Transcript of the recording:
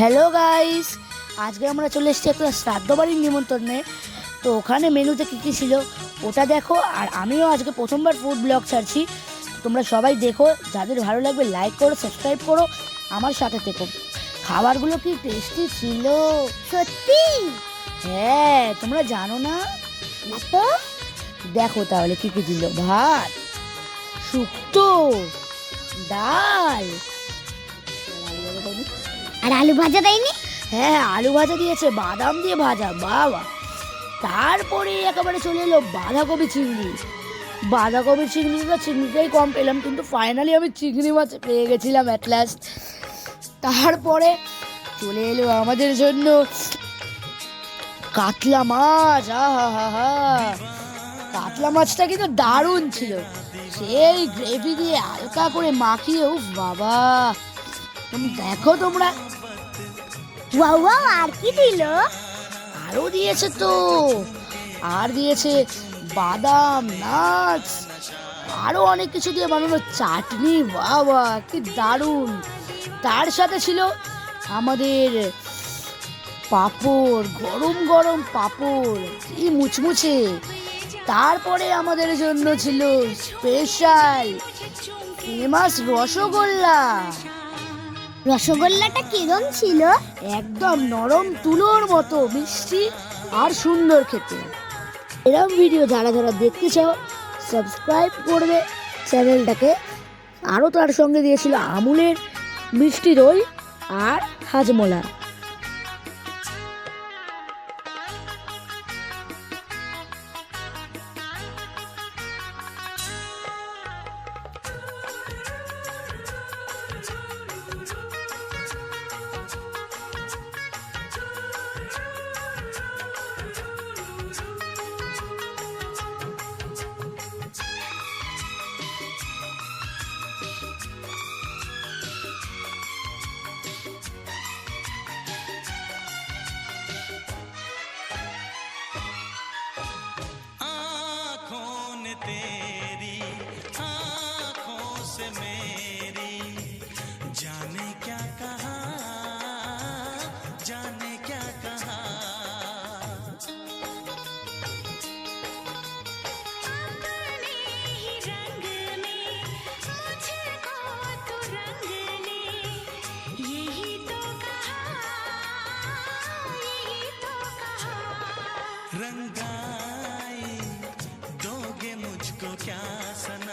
Hello guys আজকে আমরা চলে এসেছি একটা শ্রাদ্ধ বাড়ির নিমন্ত্রণে। তো ওখানে মেনুতে কী কী ছিল ওটা দেখো আর আমিও আজকে প্রথমবার ফুড ব্লগ ছাড়ছি। তোমরা সবাই দেখো যাদের ভালো লাগবে লাইক করো সাবস্ক্রাইব করো আমার সাথে থেকো। খাবারগুলো কি টেস্টি ছিল? সত্যি? হ্যাঁ তোমরা জানো না? তো দেখো তাহলে কী কী দিল ভাত শুক্তো ডাল। আর আলু ভাজা দেয়নি? হ্যাঁ আলু ভাজা দিয়েছে, বাদাম দিয়ে ভাজা, বাবা। তারপরে একেবারে চলে এলো বাঁধাকপি চিংড়ি। বাঁধাকপি চিংড়ি চিংড়িটা চিংড়িটাই কম পেলাম, কিন্তু ফাইনালি আমি চিংড়ি মাছ পেয়ে গেছিলাম অ্যাট লাস্ট তারপরে চলে এলো আমাদের জন্য কাতলা মাছ আহা হা হা কাতলা মাছটা কিন্তু দারুণ ছিল। সেই গ্রেভি দিয়ে হালকা করে মাখিয়ে উফ বাবা। দেখো তোমরা। ওয়াও ওয়াও, আর কি দিল? আরও দিয়েছে তো। আর দিয়েছে বাদাম নাটস আরও অনেক কিছু দিয়ে বানানো চাটনি। বাবা কি দারুণ। তার সাথে ছিল আমাদের পাঁপড়, গরম গরম পাঁপড়, কি মুচমুচে। তারপরে আমাদের জন্য ছিল স্পেশাল ফেমাস রসগোল্লা। রসগোল্লাটা কিরম ছিল? একদম নরম তুলোর মতো, মিষ্টি আর সুন্দর খেতে। এরম ভিডিও যারা যারা দেখতে চাও সাবস্ক্রাইব করবে। চ্যানেলটাকে আরও তার সঙ্গে দিয়েছিল আমুলের মিষ্টি দই আর হাজমোলা। रंगाई दोगे मुझको क्या सनम